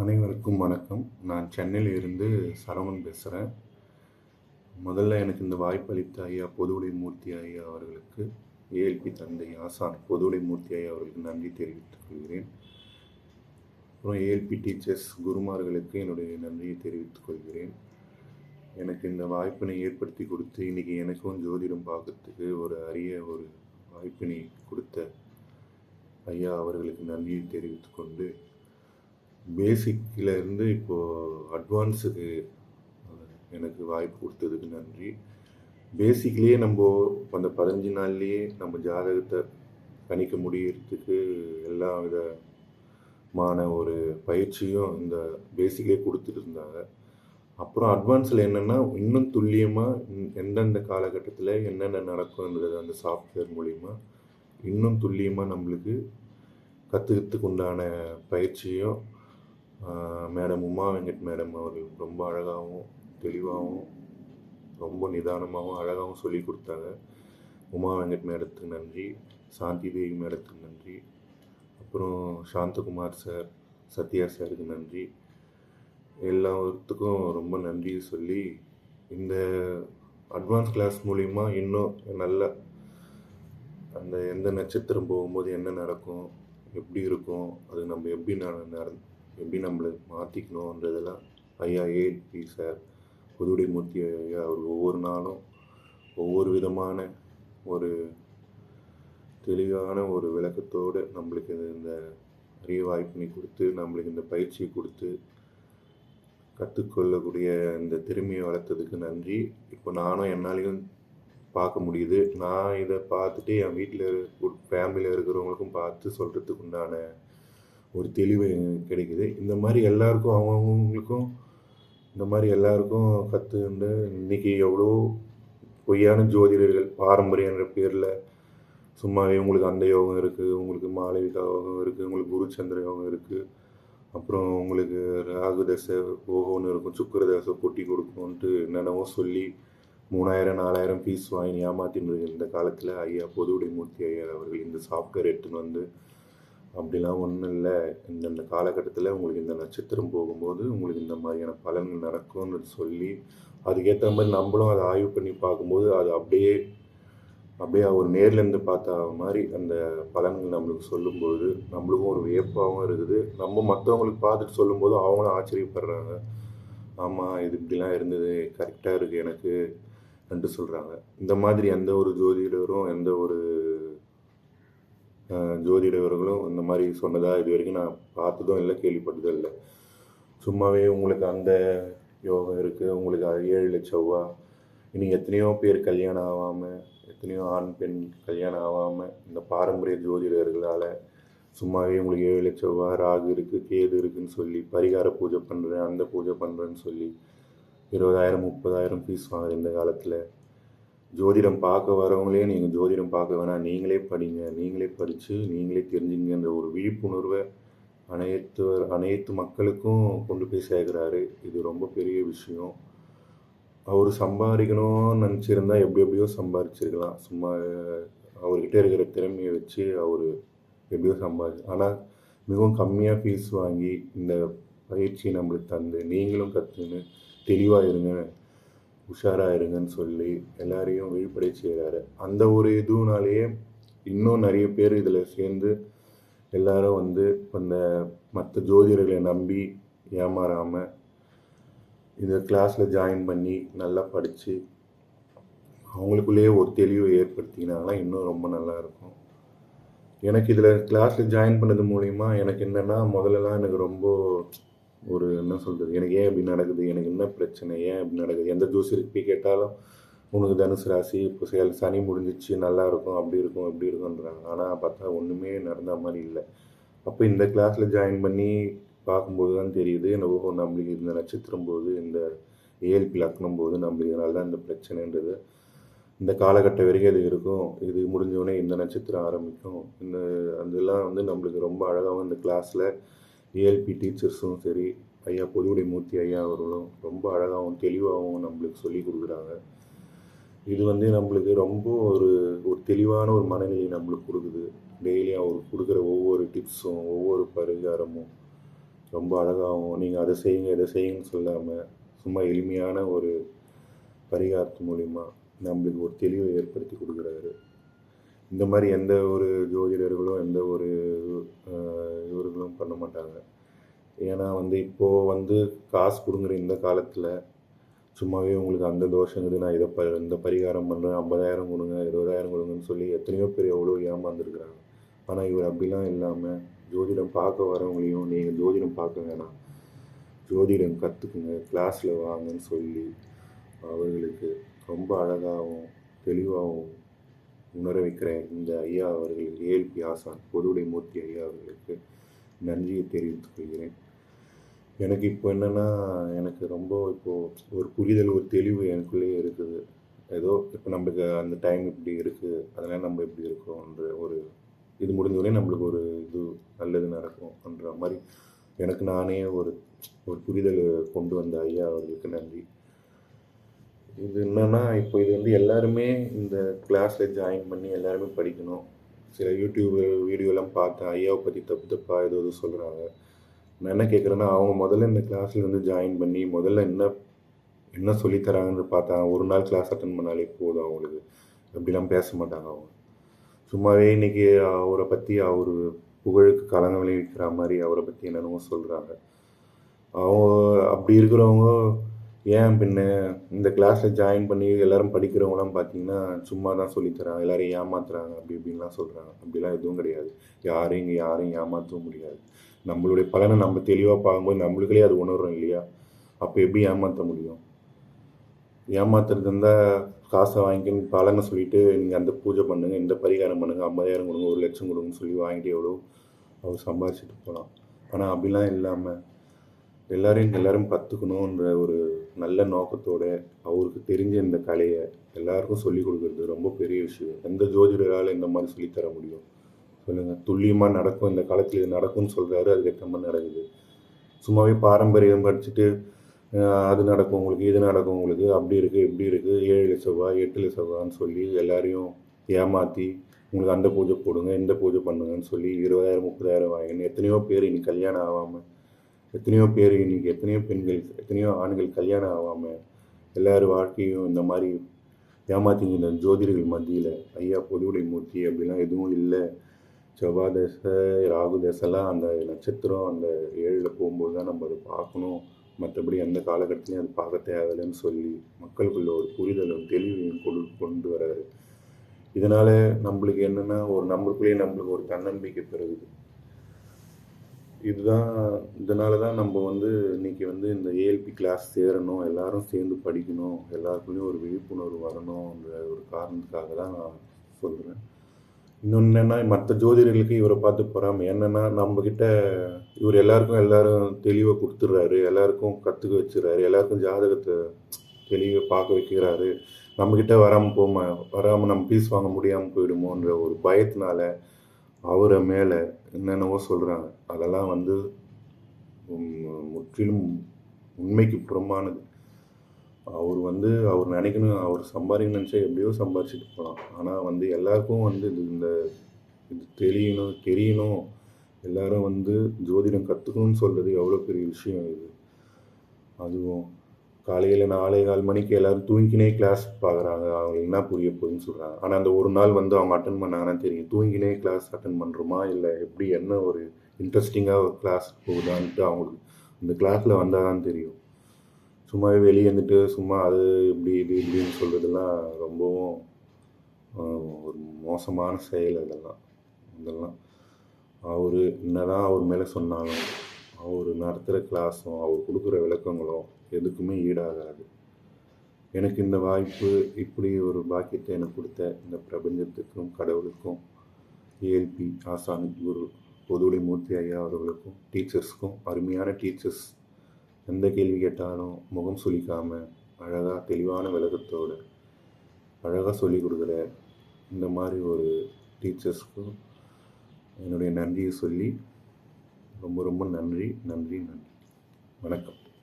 அனைவருக்கும் வணக்கம். நான் சென்னையில் இருந்து சரவணன் பேசுகிறேன் முதல்ல எனக்கு இந்த வாய்ப்பளித்த ஐயா பொதுவுடை மூர்த்தி ஐயா அவர்களுக்கு ஏஎல்பி தந்தை ஆசான் பொதுவுடை மூர்த்தி ஐயா அவர்களுக்கு நன்றி தெரிவித்துக் கொள்கிறேன். அப்புறம் ஏஎல்பி டீச்சர்ஸ் குருமார்களுக்கு என்னுடைய நன்றியை தெரிவித்துக் கொள்கிறேன். எனக்கு இந்த வாய்ப்பினை ஏற்படுத்தி கொடுத்து இன்றைக்கி எனக்கும் ஜோதிடம் பார்க்கறதுக்கு ஒரு அரிய ஒரு வாய்ப்பினை கொடுத்த ஐயா அவர்களுக்கு நன்றியை தெரிவித்துக்கொண்டு பேசிக்கிலேருந்து இப்போது அட்வான்ஸுக்கு எனக்கு வாய்ப்பு கொடுத்ததுக்கு நன்றி. பேசிக்லேயே நம்ம அந்த பதினஞ்சு நாள்லேயே நம்ம ஜாதகத்தை கணிக்க முடியறதுக்கு எல்லா விதமான ஒரு பயிற்சியும் இந்த பேசிக்லேயே கொடுத்துட்டு இருந்தாங்க அப்புறம் அட்வான்ஸில் என்னென்னா இன்னும் துல்லியமாக எந்தெந்த காலகட்டத்தில் என்னென்ன நடக்கும்ன்றது அந்த சாஃப்ட்வேர் மூலிமா இன்னும் துல்லியமாக நம்மளுக்கு கற்றுக்கிறதுக்கு உண்டான பயிற்சியும் மேடம் உமா வெங்கட் மேடம் அவர்கள் ரொம்ப அழகாகவும் தெளிவாகவும் ரொம்ப நிதானமாகவும் அழகாகவும் சொல்லி கொடுத்தாங்க. உமா வெங்கட் மேடத்துக்கு நன்றி. சாந்தி தேவி மேடத்துக்கு நன்றி. அப்புறம் சாந்தகுமார் சார் சத்யா சாருக்கு நன்றி. எல்லாத்துக்கும் ரொம்ப நன்றி சொல்லி இந்த அட்வான்ஸ் கிளாஸ் மூலிமா இன்னும் நல்ல அந்த எந்த நட்சத்திரம் போகும்போது என்ன நடக்கும் எப்படி இருக்கும் அது நம்ம எப்படி நட எப்படி நம்மளை மாற்றிக்கணுன்றதெல்லாம் ஐயா ஏஎல்பி சார் புதுடை மூர்த்தி ஐயா அவர் ஒவ்வொரு நாளும் ஒவ்வொரு விதமான ஒரு தெளிவான ஒரு விளக்கத்தோடு நம்மளுக்கு இந்த அரிய வாய்ப்பினை கொடுத்து நம்மளுக்கு இந்த பயிற்சியை கொடுத்து கற்றுக்கொள்ளக்கூடிய இந்த திறமையை வளர்த்ததுக்கு நன்றி. இப்போ நானும் என்னாலையும் பார்க்க முடியுது. நான் இதை பார்த்துட்டு என் வீட்டில் ஃபேமிலியில் இருக்கிறவங்களுக்கும் பார்த்து சொல்கிறதுக்கு உண்டான ஒரு தெளிவு கிடைக்குது. இந்த மாதிரி எல்லாருக்கும் அவங்கவுங்களுக்கும் இந்த மாதிரி எல்லாருக்கும் கற்றுண்டு இன்றைக்கி எவ்வளோ பொய்யான ஜோதிடர்கள் பாரம்பரியன்ற பேரில் சும்மாவே உங்களுக்கு அந்த யோகம் இருக்குது உங்களுக்கு மாளவிகா யோகம் இருக்குது உங்களுக்கு குருச்சந்திர யோகம் இருக்குது அப்புறம் உங்களுக்கு ராகு தசை ஓகோன்னு இருக்கும் சுக்கர தசை கொட்டி கொடுக்கும்ன்ட்டு என்னென்னவோ சொல்லி மூணாயிரம் நாலாயிரம் ஃபீஸ் வாங்கி ஏமாத்தின்னு இந்த காலத்தில். ஐயா பொதுவுடை மூர்த்தி ஐயா அவர்கள் இந்த சாஃப்ட்வேர் எடுத்துன்னு வந்து அப்படிலாம் ஒன்றும் இல்லை. இந்தந்த காலகட்டத்தில் உங்களுக்கு இந்த நட்சத்திரம் போகும்போது உங்களுக்கு இந்த மாதிரியான பலன்கள் நடக்கும்னு சொல்லி அதுக்கேற்ற மாதிரி நம்மளும் அதை ஆய்வு பண்ணி பார்க்கும்போது அது அப்படியே அப்படியே ஒரு நேர்லேருந்து பார்த்த மாதிரி அந்த பலன்கள் நம்மளுக்கு சொல்லும்போது நம்மளுக்கும் ஒரு வியப்பாகவும் இருக்குது. நம்ம மற்றவங்களுக்கு பார்த்துட்டு சொல்லும்போது அவங்களும் ஆச்சரியப்படுறாங்க. ஆமாம் இது இப்படிலாம் இருந்தது கரெக்டாக இருக்குது எனக்கு என்று சொல்கிறாங்க இந்த மாதிரி எந்த ஒரு ஜோதிடரும் எந்த ஒரு ஜோதிடர்களும் இந்த மாதிரி சொன்னதாக இது வரைக்கும் நான் பார்த்ததும் இல்லை கேள்விப்பட்டதும் இல்லை. சும்மாவே உங்களுக்கு அந்த யோகம் இருக்குது உங்களுக்கு ஏழு லட்சம் ரூபா இனி எத்தனையோ பேர் கல்யாணம் ஆகாமல் எத்தனையோ ஆண் பெண் கல்யாணம் ஆகாமல் இந்த பாரம்பரிய ஜோதிடர்களால் சும்மாவே உங்களுக்கு ஏழு லட்சம் ரூபா ராகு இருக்குது கேது இருக்குதுன்னு சொல்லி பரிகார பூஜை பண்ணுறேன் அந்த பூஜை பண்ணுறேன்னு சொல்லி இருபதாயிரம் முப்பதாயிரம் ஃபீஸ் வாங்குற இந்த காலத்தில். ஜோதிடம் பார்க்க வரவங்களே நீங்கள் ஜோதிடம் பார்க்க வேணாம். நீங்களே படிங்க. நீங்களே படித்து நீங்களே தெரிஞ்சுங்கன்ற ஒரு விழிப்புணர்வை அனைத்து அனைத்து மக்களுக்கும் கொண்டு போய் சேர்க்குறாரு. இது ரொம்ப பெரிய விஷயம். அவர் சம்பாதிக்கணும்னு நினச்சிருந்தா எப்படி எப்படியோ சம்பாதிச்சிருக்கலாம். சும்மா அவர்கிட்ட இருக்கிற திறமையை வச்சு அவர் எப்படியோ சம்பாதி ஆனால் மிகவும் கம்மியாக ஃபீஸ் வாங்கி இந்த பயிற்சியை நம்மளுக்கு தந்து நீங்களும் கற்றுன்னு தெளிவாக இருங்க உஷாராக இருங்கன்னு சொல்லி எல்லாரையும் விழிப்படை செய்கிறாரு. அந்த ஒரு இதுனாலேயே இன்னும் நிறைய பேர் இதில் சேர்ந்து எல்லாரும் வந்து அந்த மற்ற ஜோதிடர்களை நம்பி ஏமாறாமல் இந்த கிளாஸில் ஜாயின் பண்ணி நல்லா படித்து அவங்களுக்குள்ளேயே ஒரு தெளிவை ஏற்படுத்தினாங்கன்னா இன்னும் ரொம்ப நல்லாயிருக்கும் எனக்கு இதில் கிளாஸில் ஜாயின் பண்ணது மூலிமா எனக்கு என்னென்னா முதல்லலாம் எனக்கு ரொம்ப ஒரு என்ன சொல்கிறது எனக்கு ஏன் இப்படி நடக்குது? எனக்கு என்ன பிரச்சனை? ஏன் இப்படி நடக்குது? எந்த ஜோசியருக்கு போய் கேட்டாலும் உனக்கு தனுசு ராசி இப்போ செயல் சனி முடிஞ்சிச்சு நல்லா இருக்கும் அப்படி இருக்கும் இப்படி இருக்கும்ன்றாங்க. ஆனால் பார்த்தா ஒன்றுமே நடந்த மாதிரி இல்லை. அப்போ இந்த கிளாஸில் ஜாயின் பண்ணி பார்க்கும்போது தான் தெரியுது நம்ம நம்மளுக்கு இந்த நட்சத்திரம் போது இந்த ஏஎல்பி லக்னம் போது நம்மளுக்கு இதனால தான் இந்த பிரச்சனைன்றது. இந்த காலகட்டம் வரைக்கும் அது இருக்கும். இது முடிஞ்சோடனே இந்த நட்சத்திரம் ஆரம்பிக்கும். இந்த அதெல்லாம் வந்து நம்மளுக்கு ரொம்ப அழகாகவும் இந்த கிளாஸில் ஏஎல்பி டீச்சர்ஸும் சரி ஐயா பொதுவுடை மூர்த்தி ஐயா அவர்களும் ரொம்ப அழகாகவும் தெளிவாகவும் நம்மளுக்கு சொல்லி கொடுக்குறாங்க. இது வந்து நம்மளுக்கு ரொம்ப ஒரு ஒரு தெளிவான ஒரு மனநிலை நம்மளுக்கு கொடுக்குது. டெய்லியும் அவர் கொடுக்குற ஒவ்வொரு டிப்ஸும் ஒவ்வொரு பரிகாரமும் ரொம்ப அழகாகவும் நீங்கள் அதை செய்யுங்க இதை செய்யுங்கன்னு சொல்லாமல் சும்மா எளிமையான ஒரு பரிகாரத்து மூலிமா நம்மளுக்கு ஒரு தெளிவை ஏற்படுத்தி கொடுக்குறாரு. இந்த மாதிரி எந்த ஒரு ஜோதிடர்களும் எந்த ஒரு மாட்டாங்க. ஏன்னா வந்து இப்போது வந்து காசு கொடுங்குற இந்த காலத்தில் சும்மாவே உங்களுக்கு அந்த தோஷங்குது நான் இதை ப இந்த பரிகாரம் பண்ணுறேன் ஐம்பதாயிரம் கொடுங்க இருபதாயிரம் கொடுங்கன்னு சொல்லி எத்தனையோ பேர் எவ்வளோ ஏமாந்துருக்குறாங்க. ஆனால் இவர் அப்படிலாம் இல்லாமல் ஜோதிடம் பார்க்க வரவங்களையும் நீங்கள் ஜோதிடம் பார்க்க வேணாம். ஜோதிடம் கற்றுக்குங்க கிளாஸில் வாங்கன்னு சொல்லி அவர்களுக்கு ரொம்ப அழகாகவும் தெளிவாகவும் உணர வைக்கிறேன் இந்த ஐயா அவர்கள் ஏஎல்பி ஆசான் பொதுவுடை மூர்த்தி ஐயா அவர்களுக்கு நன்றியை தெரிவித்துக் கொள்கிறேன். எனக்கு இப்போ என்னென்னா எனக்கு ரொம்ப இப்போது ஒரு புரிதல் ஒரு தெளிவு எனக்குள்ளேயே இருக்குது. ஏதோ இப்போ நம்மளுக்கு அந்த டைம் இப்படி இருக்குது அதனால் நம்ம இப்படி இருக்கோன்ற ஒரு இது முடிஞ்சோடனே நம்மளுக்கு ஒரு இது நல்லது நடக்கும்ன்ற மாதிரி எனக்கு நானே ஒரு ஒரு புரிதல் கொண்டு வந்த ஐயா அவர்களுக்கு நன்றி. இது என்னென்னா இப்போ இது வந்து எல்லாருமே இந்த கிளாஸில் ஜாயின் பண்ணி எல்லாருமே படிக்கணும். சில யூடியூப் வீடியோலாம் பார்த்தேன் ஐயாவை பற்றி தப்பு தப்பாக ஏதோ எதுவும் சொல்கிறாங்க நான் என்ன கேட்குறேன்னா அவங்க முதல்ல இந்த கிளாஸில் வந்து ஜாயின் பண்ணி முதல்ல என்ன என்ன சொல்லித் தராங்கன்னு பார்த்தா ஒரு நாள் கிளாஸ் அட்டன் பண்ணாலே போதும் அவங்களுக்கு. அப்படிலாம் பேச மாட்டாங்க அவங்க. சும்மாவே இன்னைக்கு அவரை பற்றி அவர் புகழுக்கு கலங்க விளைவிக்கிற மாதிரி அவரை பற்றி என்னென்னமோ சொல்கிறாங்க அவங்க அப்படி இருக்கிறவங்க ஏன் பின்ன இந்த கிளாஸில் ஜாயின் பண்ணி எல்லாரும் படிக்கிறவங்களாம் பார்த்தீங்கன்னா சும்மா தான் சொல்லித்தராங்க எல்லாரையும் ஏமாத்துறாங்க. அப்படி இப்படின்லாம் சொல்கிறாங்க அப்படிலாம் எதுவும் கிடையாது. யாரையும் இங்கே யாரையும் ஏமாற்றவும் முடியாது. நம்மளுடைய பலனை நம்ம தெளிவாக பார்க்கும்போது நம்மளுக்களே அது உணர்றோம் இல்லையா? அப்போ எப்படி ஏமாற்ற முடியும்? ஏமாத்துறது இருந்தால் காசை வாங்கிக்கணும் பலனை சொல்லிட்டு நீங்கள் அந்த பூஜை பண்ணுங்க இந்த பரிகாரம் பண்ணுங்க ஐம்பதாயிரம் கொடுங்க ஒரு லட்சம் கொடுங்கன்னு சொல்லி வாங்கிட்டு எவ்வளோ அவர் சம்பாதிச்சுட்டு போகலாம். ஆனால் அப்படிலாம் இல்லாமல் எல்லாரையும் எல்லாரும் கற்றுக்கணுன்ற ஒரு நல்ல நோக்கத்தோட அவருக்கு தெரிஞ்ச இந்த கலையை எல்லாருக்கும் சொல்லிக் கொடுக்குறது ரொம்ப பெரிய விஷயம். எந்த ஜோதிடரால் இந்த மாதிரி சொல்லித் தர முடியும்? சொல்லுங்கள் துல்லியமாக நடக்கும் இந்த காலத்தில் இது நடக்கும்னு சொல்கிறாரு அதுக்கேற்ற மாதிரி நடக்குது. சும்மாவே பாரம்பரியம் படிச்சுட்டு அது நடக்கும் உங்களுக்கு இது நடக்கும் உங்களுக்கு அப்படி இருக்குது இப்படி இருக்குது ஏழு செவ்வாய் எட்டு செவ்வான்னு சொல்லி எல்லாரையும் ஏமாற்றி உங்களுக்கு அந்த பூஜை போடுங்க இந்த பூஜை பண்ணுங்கன்னு சொல்லி இருபதாயிரம் முப்பதாயிரம் வாங்கினு எத்தனையோ பேர் இன்னைக்கு கல்யாணம் ஆகாமல் எத்தனையோ பேர் இன்னைக்கு எத்தனையோ பெண்கள் எத்தனையோ ஆண்கள் கல்யாணம் ஆகாமல் எல்லார் வாழ்க்கையும் இந்த மாதிரி ஏமாத்திங்க இந்த ஜோதிடர்கள் மத்தியில் ஐயா பொதுவுடை மூர்த்தி அப்படிலாம் எதுவும் இல்லை. செவ்வாய் தசை ராகு தசைலாம் அந்த நட்சத்திரம் அந்த ஏழில் போகும்போது தான் நம்ம அதை பார்க்கணும். மற்றபடி எந்த காலகட்டத்திலையும் அது பார்க்க தேவையில்லைன்னு சொல்லி மக்களுக்குள்ள ஒரு புரிதலும் தெளிவையும் கொண்டு கொண்டு வராரு இதனால் நம்மளுக்கு என்னென்னா ஒரு நம்மளுக்குள்ளேயே நம்மளுக்கு ஒரு தன்னம்பிக்கை பிறகுது இதுதான் இதனால தான் நம்ம வந்து இன்னைக்கு வந்து இந்த ஏஎல்பி கிளாஸ் சேரணும் எல்லாரும் சேர்ந்து படிக்கணும் எல்லாருக்குள்ளேயும் ஒரு விழிப்புணர்வு வரணுன்ற ஒரு காரணத்துக்காக தான் நான் சொல்கிறேன் இன்னொன்று என்னென்னா மற்ற ஜோதிடர்களுக்கு இவரை பார்த்து பொறாமை. என்னென்னா நம்மக்கிட்ட இவர் எல்லாருக்கும் எல்லாரும் தெளிவாக கொடுத்துட்றாரு எல்லாருக்கும் கற்றுக்க வச்சுறாரு எல்லாருக்கும் ஜாதகத்தை தெளிவாக பார்க்க வைக்கிறாரு. நம்மக்கிட்ட வராமல் போம வராமல் நம்ம பீஸ் வாங்க முடியாமல் போயிடுமோன்ற ஒரு பயத்தினால அவரை மேலே என்னென்னவோ சொல்கிறாங்க அதெல்லாம் வந்து முற்றிலும் உண்மைக்கு புறம்பானது. அவர் வந்து அவர் நினைக்கணும் அவர் சம்பாதிக்கணும் நினச்சா எப்படியோ சம்பாரிச்சிட்டு போகலாம் ஆனால் வந்து எல்லாருக்கும் வந்து இது இந்த இது தெரியணும் தெரியணும். எல்லாரும் வந்து ஜோதிடம் கற்றுக்கணும்னு சொல்கிறது எவ்வளோ பெரிய விஷயம் இது. அதுவும் காலையில் நாலே கால் மணிக்கு எல்லோரும் தூங்கினே கிளாஸ் பார்க்குறாங்க அவங்களுக்கு என்ன புரிய போகுதுன்னு சொல்கிறாங்க ஆனால் அந்த ஒரு நாள் வந்து அவங்க அட்டன் பண்ணாங்கன்னா தெரியும். தூங்கினே கிளாஸ் அட்டன் பண்ணுறோமா இல்லை எப்படி என்ன ஒரு இன்ட்ரெஸ்டிங்காக ஒரு கிளாஸ் போகுதான்ட்டு அவங்களுக்கு இந்த கிளாஸில் வந்தால் தான் தெரியும். சும்மாவே வெளியே இருந்துட்டு சும்மா அது இப்படி இது இப்படின்னு சொல்கிறதுலாம் ரொம்பவும் ஒரு மோசமான செயல் அதெல்லாம். இதெல்லாம் அவர் என்னதான் அவர் மேலே சொன்னாலும் அவர் நடத்துகிற கிளாஸும் அவர் கொடுக்குற விளக்கங்களும் எதுக்குமே ஈடாகாது. எனக்கு இந்த வாய்ப்பு இப்படி ஒரு பாக்கியத்தை எனக்கு கொடுத்த இந்த பிரபஞ்சத்துக்கும் கடவுளுக்கும் ஏஎல்பி ஆசான் குரு பொதுவுடை மூர்த்தி ஐயா அவர்களுக்கும் டீச்சர்ஸ்க்கும் அருமையான டீச்சர்ஸ் எந்த கேள்வி கேட்டாலும் முகம் சுளிக்காமல் அழகாக தெளிவான விளக்கத்தோட அழகாக சொல்லிக் கொடுக்குற இந்த மாதிரி ஒரு டீச்சர்ஸ்க்கும் என்னுடைய நன்றியை சொல்லி ரொம்ப ரொம்ப நன்றி நன்றி நன்றி. வணக்கம்.